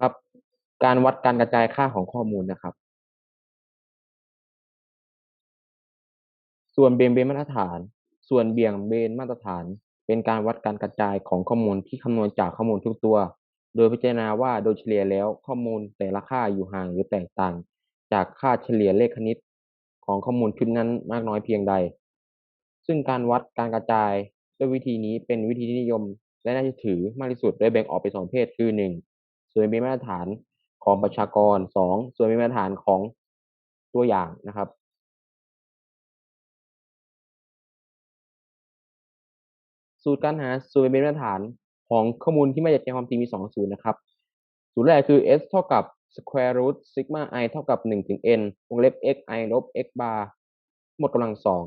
ครับ การวัดการกระจายค่าของข้อมูลนะครับ ส่วนเบี่ยงเบนมาตรฐาน ส่วนเบี่ยงเบนมาตรฐาน เป็นการวัดการกระจายของข้อมูลที่คำนวณจากข้อมูลทุกตัว โดยพิจารณาว่าโดยเฉลี่ยแล้วข้อมูลแต่ละค่าอยู่ห่างหรือแตกต่าง จากค่าเฉลี่ยเลขคณิต ของข้อมูลชุดนั้นมากน้อยเพียงใด ซึ่งการวัดการกระจายด้วยวิธีนี้เป็นวิธีที่นิยมและน่าเชื่อถือมากที่สุดโดยแบ่งออกเป็นสองเภทคือหนึ่ง ส่วนเป็นมาตรฐานของประชากรสองส่วนเป็นมาตรฐานของตัวอย่างนะครับสูตรการหาสูตรเป็นมาตรฐานของข้อมูลที่ม่จากใจความจริงมีสองสูตรนะครับสูตรแรกคือ s เท่ากับ square root sigma i เท่ากับหนึ่งถึง n วงเล็บ x i ลบ x bar หมดกำลังสอง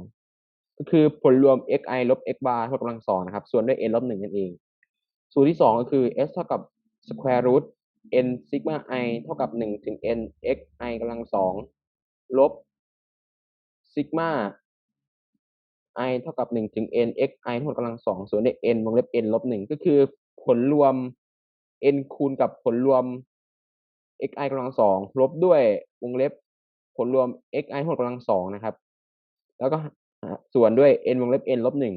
ก็คือผลรวม x i ลบ x bar หมดกำลังสองนะครับ ส่วนด้วย n ลบหนึ่งนั่นเอง สูตรที่สองก็คือ s เท่ากับ square root n sigma i เท่ากับหนึ่งถึง n x i กำลังสองลบ sigma i เท่ากับหนึ่งถึง n x i ทั้งหมดกำลังสองส่วนด้วย n วงเล็บ n ลบหนึ่งก็คือผลรวม n คูณกับผลรวม x i กำลังสองลบด้วยวงเล็บผลรวม x i ทั้งหมดกำลังสองนะครับ แล้วก็ส่วนด้วย n วงเล็บ n ลบหนึ่ง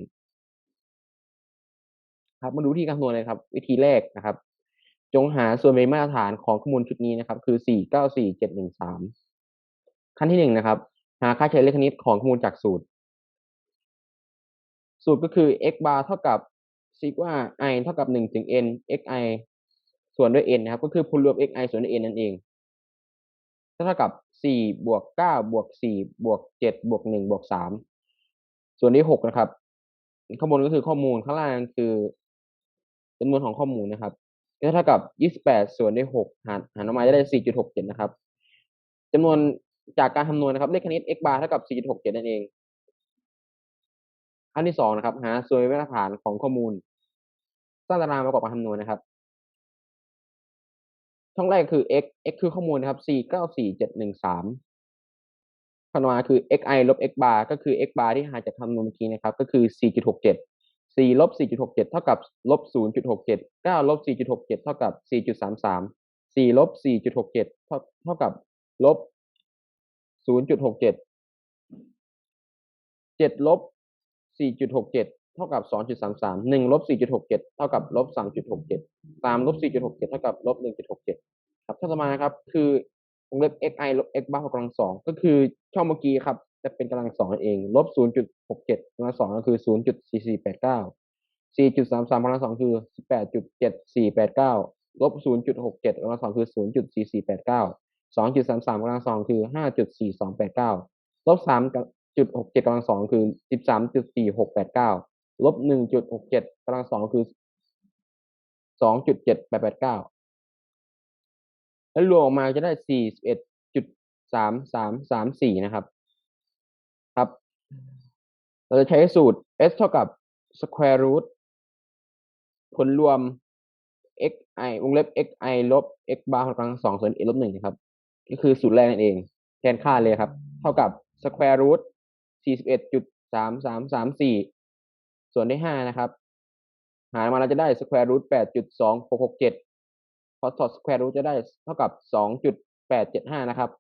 ครับ มาดูที่คำนวณเลยครับ วิธีแรกนะครับ จงหาส่วนเป็นมาตรฐานของข้อมูลชุดนี้นะครับ คือสี่เก้าสี่เจ็ดหนึ่งสามขั้นที่หนึ่งนะครับ หาค่าเฉลี่ยเลขคณิตของข้อมูลจากสูตร สูตรก็คือ x bar เท่ากับ sigma i เท่ากับหนึ่งถึง n xi ส่วนด้วย n นะครับ ก็คือผลรวม xi ส่วนด้วย n นั่นเองเท่ากับสี่บวกเก้าบวกสี่บวกเจ็ดบวกหนึ่งบวกสามส่วนที่หกนะครับ ข้อมูลก็คือข้อมูลข้างล่างคือจำนวนของข้อมูลนะครับ ก็เท่ากับยี่สิบแปดส่วนด้วยหกหารหารออกมาจะได้สี่จุดหกเจ็ดนะครับจำนวนจากการคำนวณนะครับ เลขคณิต x bar เท่ากับสี่จุดหกเจ็ดนั่นเอง ขั้นที่สองนะครับ หาส่วนเป็นมาตรฐานของข้อมูล สร้างตารางประกอบการคำนวณนะครับ ช่องแรกคือ x x คือข้อมูลนะครับสี่เก้างสาคำนวณคือ xi ลบ x bar ก็คือ x bar ที่หาจากคำนวณเมื่อกี้นะครับ ก็คือสี่ จุดหกเจ็ดสี่ลบสี่จุดหกเจ็ดเท่ากับลบศูนย์จุดหกเจ็ดเก้าลบสี่จุดหกเจ็ดเท่ากับสี่จุดสามสามสี่ลบสี่จุดหกเจ็ดเท่าเท่ากับลบศูนย์จุดหกเจ็ดเจ็ดลบสี่จุดหกเจ็ดเท่ากับสองจุดสามสามหนึ่งลบสี่จุดหกเจ็ดเท่ากับลบสามจุดหกเจ็ดสามลบสี่จุดหกเจ็ดเท่ากับลบหนึ่งจุดหกเจ็ดครับต่อมานะครับ คือวงเล็บ xi ลบ x bar กำลังสองก็คือช่องเมื่อกี้ครับ จะเป็นกำลังสองเองลบ 0.67กำลังสองก็คือ 0.4489 4.33กำลังสองคือ 18.7489 ลบ 0.67กำลังสองคือ 0.4489 2.33กำลังสองคือ 5.4289 ลบ 3.67กำลังสองคือ 13.4689 ลบ 1.67กำลังสองคือ 2.7889แล้วรวมออกมาจะได้ 41.3334 นะครับ เราจะใช้สูตร s เท่ากับ square root ผลรวม x i วงเล็บ x i ลบ x bar กำลังสองส่วน a ลบหนึ่งนะครับ ก็คือสูตรแรกนั่นเอง แทนค่าเลยครับ เท่ากับ square root สี่สิบเอ็ดจุดสามสามสามสี่ส่วนได้ห้านะครับ หารมาเราจะได้ square root แปดจุดสองหกหกเจ็ดพอถอด square root จะได้เท่ากับสองจุดแปดเจ็ดห้านะครับ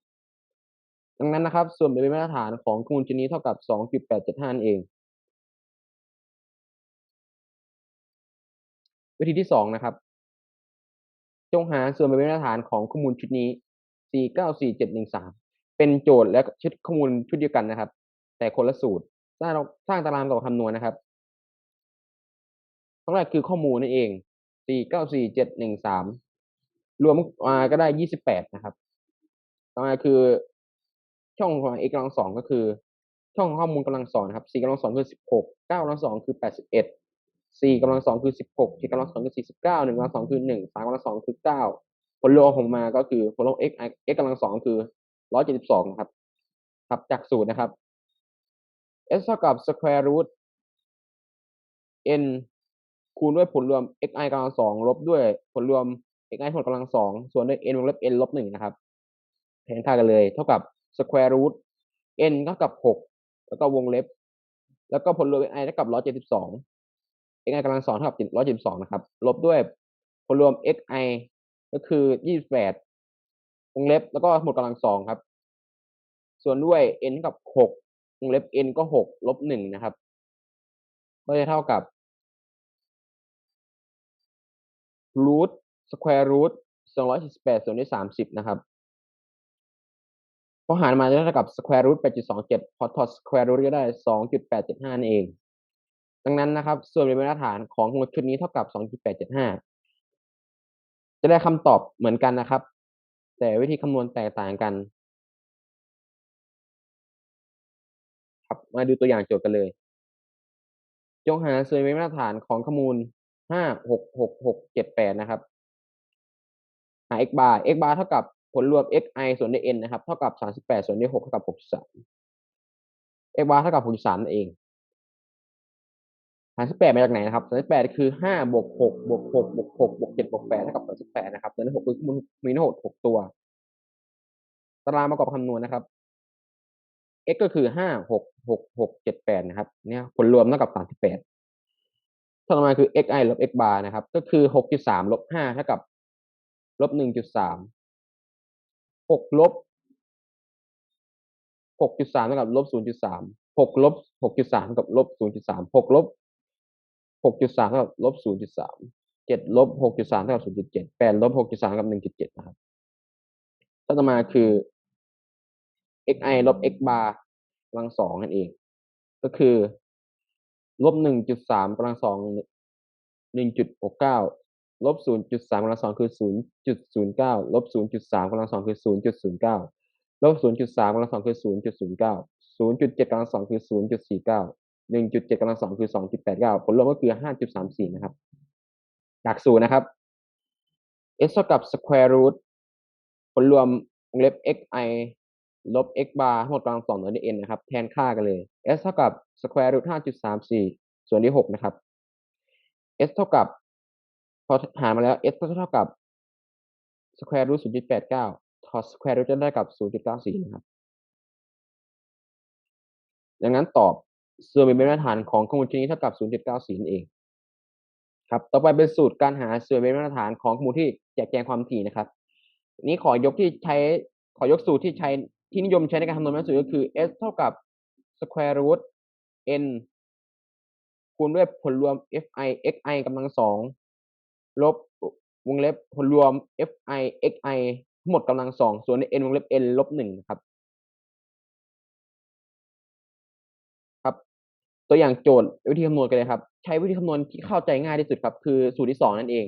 ดังนั้นนะครับ ส่วนเป็นมาตรฐานของข้อมูลชนิดเท่ากับสองจุดแปดเอง วิธีที่สองนะครับ จงหาส่วนเป็นมาตรฐานของข้อมูลชุดนี้สี่เก้าสี่เป็นโจทย์และชุดข้อมูลชุดเดียวกันนะครับ แต่คนละสูตร สร้างสร้างตารางต่อคำนวณนะครับข้อแรกคือข้อมูลนั่นเองสี่เก้าสี่เจ็ดหนึ่งสามรวมมาก็ได้ยี่สิบแปดนะครับต่อมาคือ ช่องของ x กำลังสองก็คือ ช่องข้อมูลกำลังสองนะครับสี่กำลังสองคือสิบหกเก้ากำลังสองคือแปดสิบเอ็ดสี่กำลังสองคือสิบหกสี่กำลังสองคือสี่สิบเก้าหนึ่งกำลังสองคือหนึ่งสามกำลังสองคือเก้าผลรวมของมาก็คือผลรวม x x กำลังสองคือร้อยเจ็ดสิบสองครับ ครับจากสูตรนะครับ s เท่ากับ square root n คูณด้วยผลรวม xi กำลังสองลบด้วยผลรวม xi ผลกำลังสองส่วนด้วย n วงเล็บ n ลบหนึ่งนะครับแทนค่ากันเลย เท่ากับ square root n เท่ากับหกแล้วก็วงเล็บ แล้วก็ผลรวม xi เท่ากับร้อยเจ็ดสิบสอง xi กำลังสองเท่ากับร้อยเจ็ดสิบสองนะครับ ลบด้วยผลรวม xi ก็คือยี่สิบแปดวงเล็บ แล้วก็หมดกำลังสองครับ ส่วนด้วย n กับหกวงเล็บ n ก็หกลบหนึ่งนะครับ ก็จะเท่ากับ root square root สองร้อยสิบแปดส่วนด้วยสามสิบนะครับ อหารมาจะเท่ากับ square root แปดจุดสองเจ็ดพอถอด square root ก็ได้สองจุดแปดเจ็ดห้านั่นเอง ดังนั้นนะครับ ส่วนเป็นมาตรฐานของหมวดชุดนี้เท่ากับสองจุดแปดเจ็ดห้าจะได้คำตอบเหมือนกันนะครับ แต่วิธีคำนวณแตกต่างกัน ครับ มาดูตัวอย่างโจทย์กันเลย จงหาส่วนเป็นมาตรฐานของข้อมูลห้าหกหกหกเจ็ดแปดนะครับ หา x bar x bar เท่ากับ ผลรวม x i ส่วนด้วย n นะครับ เท่ากับสามสิบแปดส่วนด้วยหกเท่ากับหกสาม x bar เท่ากับหกสามนั่นเองสามสิบแปดมาจากไหนนะครับสามสิบแปดคือห้าบวกหกบวกหกบวกหกบวกเจ็ดบวกแปดเท่ากับสามสิบแปดนะครับส่วนด้วยหกคือมีมีทั้งหมดหกตัว ตารางประกอบคำนวณนะครับ x ก็คือห้าหกหกหกเจ็ดแปดนะครับ เนี่ยผลรวมเท่ากับสามสิบแปดต่อมาคือ x i ลบ x bar นะครับ ก็คือหกจุดสามลบห้าเท่ากับ ลบหนึ่งจุดสาม หกลบหกจุดสามเท่ากับลบศูนย์จุดสามหกลบหกจุดสามเท่ากับลบศูนย์จุดสามหกลบหกจุดสามเท่ากับลบศูนย์จุดสามเจ็ดลบหกจุดสามเท่ากับศูนย์จุดเจ็ดแปดลบหกจุดสามกับหนึ่งจุดเจ็ดนะครับต่อมาคือ xi ลบ x bar กำลังสองนั่นเอง ก็คือลบหนึ่งจุดสามกำลังสองหนึ่งจุดหกเก้า ลบศูนย์จุดสามกำลังสองคือศูนย์จุดศูนย์เก้าลบศูนย์จุดสามกำลังสองคือศูนย์จุดศูนย์เก้าลบศูนย์จุดสามกำลังสองคือศูนย์จุดศูนย์เก้าศูนย์จุดเจ็ดกำลังสองคือศูนย์จุดสี่เก้าหนึ่งจุดเจ็ดกำลังสองคือสองจุดแปดเก้าผลรวมก็คือห้าจุดสามสี่นะครับ หลักสูตรนะครับ s เท่ากับ square root ผลรวมวงเล็บ xi ลบ x bar ทั้งหมดกำลังสองหน้อยด้วย n นะครับ แทนค่ากันเลย s เท่ากับ square root ห้าจุดสามสี่ส่วนที่หกนะครับ s เท่ากับ พอหารมาแล้ว s ก็เท่ากับ square root ศูนย์จุดแปดเก้าถอด square root จะได้กับศูนย์จุดเก้าสี่นะครับ ดังนั้นตอบส่วนเป็นมาตรฐานของข้อมูลชนิดเท่ากับศูนย์จุดเก้าสี่นั่นเอง ครับ ต่อไปเป็นสูตรการหาส่วนเป็นมาตรฐานของข้อมูลที่แจกแจงความถี่นะครับ นี้ขอยกที่ใช้ขอยกสูตรที่ใช้ที่นิยมใช้ในการคำนวณมาตรสูตรก็คือ s เท่ากับ square root n คูณด้วยผลรวม fi xi กำลังสอง ลบวงเล็บผลรวม fi xi ทั้งหมดกำลังสองส่วนใน n วงเล็บ n ลบหนึ่งครับ ครับ ตัวอย่างโจทย์วิธีคำนวณกันเลยครับ ใช้วิธีคำนวณที่เข้าใจง่ายที่สุดครับ คือสูตรที่สองนั่นเอง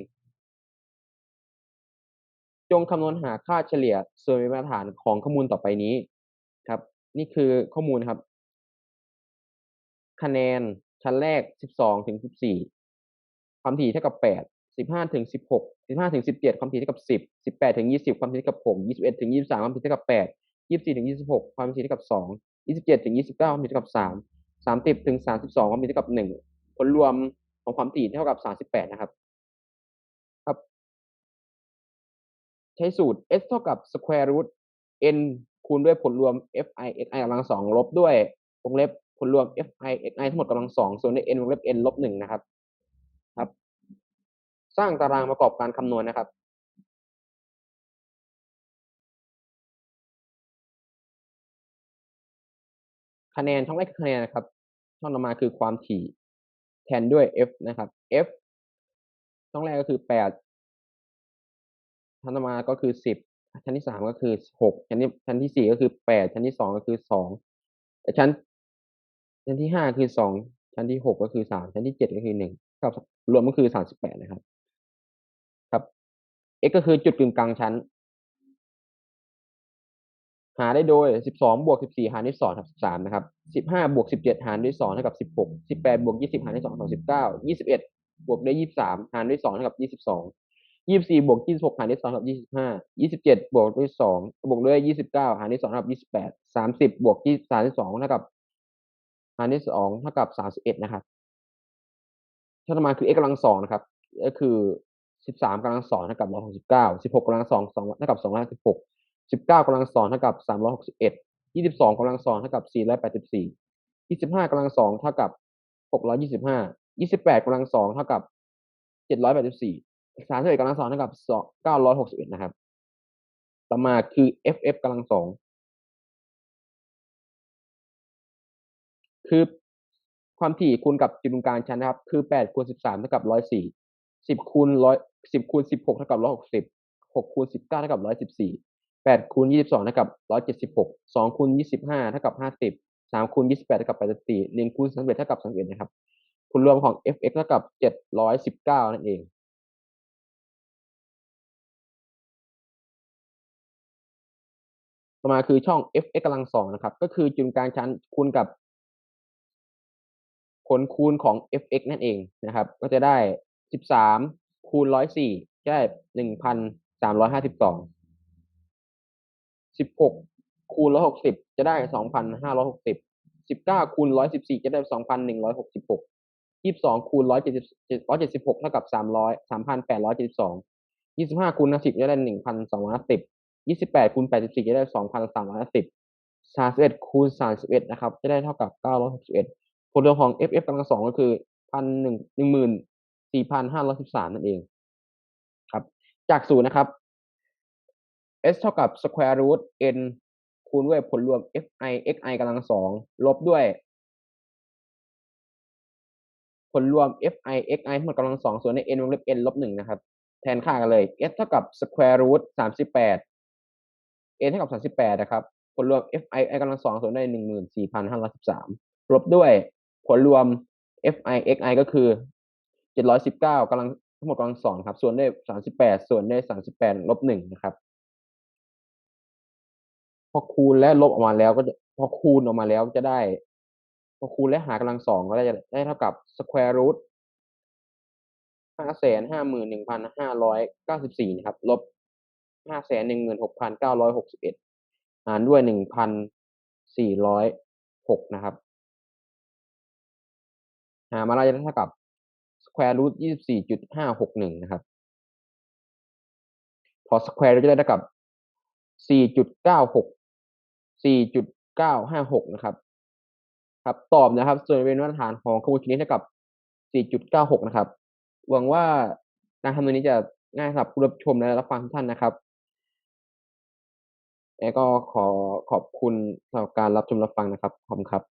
จงคำนวณหาค่าเฉลี่ยส่วนเป็นมาตรฐานของข้อมูลต่อไปนี้ครับ นี่คือข้อมูลครับ คะแนนชั้นแรก 12 ถึง 14 ความถี่เท่ากับ 8 15ถึง16 15ถึง17 ความถี่เท่ากับ 10 18ถึง20 ความถี่เท่ากับ 6 21ถึง23 ความถี่เท่ากับ 8 24ถึง26 ความถี่เท่ากับ 2 27ถึง29 ความถี่เท่ากับ 3 30ถึง32 ความถี่เท่ากับ 1 ผลรวมของความถี่เท่ากับ 38 นะครับ ครับ ใช้สูตร s เท่ากับ square root n คูณด้วยผลรวม fi xi กำลังสองลบด้วยวงเล็บผลรวม fi xi ทั้งหมดกำลังสองส่วนด้วย n วงเล็บ n ลบหนึ่งนะครับครับ สร้างตารางประกอบการคำนวณนะครับคะแนนช่องแรกคือคะแนนนะครับ ช่องต่อมาคือความถี่แทนด้วย f นะครับ f ช่องแรกก็คือแปดชั้นต่อมาก็คือสิบชั้นที่สามก็คือหกชั้นที่ชั้นที่สี่ก็คือแปดชั้นที่สองก็คือสองชั้น ชั้นที่ห้าคือสองชั้นที่หกก็คือสามชั้นที่เจ็ดก็คือหนึ่งครับ รวมก็คือสามสิบแปดนะครับ x ก็คือจุดกึ่งกลางชั้น หาได้โดยสิบสองบวกสิบสี่หารด้วยสองทับสิบสามนะครับสิบห้าบวกสิบเจ็ดหารด้วยสองเท่ากับสิบหกสิบแปดบวกยี่สิบหารด้วยสองเท่ากับสิบเก้ายี่สิบเอ็ดบวกด้วยยี่สิบสามหารด้วยสองเท่ากับยี่สิบสองยี่สิบสี่บวกยี่สิบหกหารด้วยสองเท่ากับยี่สิบห้ายี่สิบเจ็ดบวกด้วยสองบวกด้วยยี่สิบเก้าหารด้วยสองเท่ากับยี่สิบแปดสามสิบบวกยี่สามด้วยสองเท่ากับ หารด้วยสองเท่ากับสามสิบเอ็ดนะครับช่องต่อมาคือ x กำลังสองนะครับ ก็คือ สิบสามกำลังสองเท่ากับร้อยหกสิบเก้าสิบหกกำลังสองสองเท่ากับสองร้อยสิบหกสิบเก้ากำลังสองเท่ากับสามร้อยหกสิบเอ็ดยี่สิบสองกำลังสองเท่ากับสี่ร้อยแปดสิบสี่ยี่สิบห้ากำลังสองเท่ากับหกร้อยยี่สิบห้ายี่สิบแปดกำลังสองเท่ากับเจ็ดร้อยแปดสิบสี่สามสิบเอ็ดกำลังสองเท่ากับสองเก้าร้อยหกสิบเอ็ดนะครับ ต่อมาคือ ff กำลังสองคือความถี่คูณกับจุดตรงกลางชั้นนะครับ คือแปดคูณสิบสามเท่ากับร้อยสี่สิบคูณร้อย สิบคูณสิบหกเท่ากับร้อยหกสิบหกคูณสิบเก้าเท่ากับร้อยสิบสี่แปดคูณยี่สิบสองเท่ากับร้อยเจ็ดสิบหกสองคูณยี่สิบห้าเท่ากับห้าสิบสามคูณยี่สิบแปดเท่ากับแปดสิบสี่หนึ่งคูณสามสิบเอ็ดเท่ากับสามสิบเอ็ดนะครับผลรวมของ fx เท่ากับเจ็ดร้อยสิบเก้านั่นเองต่อมาคือช่อง fx กำลังสองนะครับ ก็คือจุดกลางชั้นคูณกับผลคูณของ fx นั่นเองนะครับ ก็จะได้สิบสาม คูณร้อยสี่จะได้หนึ่งพันสามร้อยห้าสิบสองสิบหกคูณร้อยหกสิบจะได้สองพันห้าร้อยหกสิบสิบเก้าคูณร้อยสิบสี่จะได้สองพันหนึ่งร้อยหกสิบหกยี่สิบสองคูณร้อยเจ็ดสิบร้อยเจ็ดสิบหกเท่ากับสามร้อยสามพันแปดร้อยเจ็ดสิบสองยี่สิบห้าคูณสิบจะได้หนึ่งพันสองร้อยสิบยี่สิบแปดคูณแปดสิบสี่จะได้สองพันสามร้อยสิบสามสิบเอ็ดคูณสามสิบเอ็ดนะครับ จะได้เท่ากับเก้าร้อยหกสิบเอ็ดผลรวมของ ff กำลังสองก็คือพันหนึ่งหนึ่งหมื่น สี่พันห้าร้อยสิบสามนั่นเองครับ จากศูนย์นะครับ s เท่ากับ square root n คูณด้วยผลรวม fi xi กำลังสองลบด้วย ผลรวม fi xi ทั้งหมดกำลังสองส่วนใน n วงเล็บ n ลบหนึ่งนะครับ แทนค่ากันเลย s เท่ากับ square root สามสิบแปด n เท่ากับสามสิบแปดนะครับ ผลรวม fi i กำลังสองส่วนด้วยหนึ่งหมื่นสี่พันห้าร้อยสิบสามลบด้วยผลรวม fi xi ก็คือ เจ็ดร้อยสิบเก้ากำลังทั้งหมดกำลังสองครับ ส่วนด้วยสามสิบแปดส่วนด้วยสามสิบแปดลบหนึ่งนะครับ พอคูณและลบออกมาแล้วก็พอคูณออกมาแล้วจะได้ พอคูณและหากำลังสองก็ได้ได้เท่ากับ square root ห้าแสนห้าหมื่นหนึ่งพันห้าร้อยเก้าสิบสี่นะครับลบห้าแสนหนึ่งหมื่นหกพันเก้าร้อยหกสิบเอ็ดหารด้วยหนึ่งพันสี่ร้อยหกนะครับ หามาได้จะเท่ากับ square root ยี่สิบสี่จุดห้าหกหนึ่งนะครับ พอ square เราจะได้เท่ากับสี่จุดเก้าหกสี่จุดเก้าห้าหกนะครับ ครับตอบนะครับ ส่วนเป็นมาตรฐานของขบวนชนิดเท่ากับสี่จุดเก้าหกนะครับ หวังว่าการทำตัวนี้จะง่ายสำหรับผู้รับชมและรับฟังทุกท่านนะครับแล้วก็ขอขอบคุณสำหรับการรับชมรับฟังนะครับ ขอบคุณครับ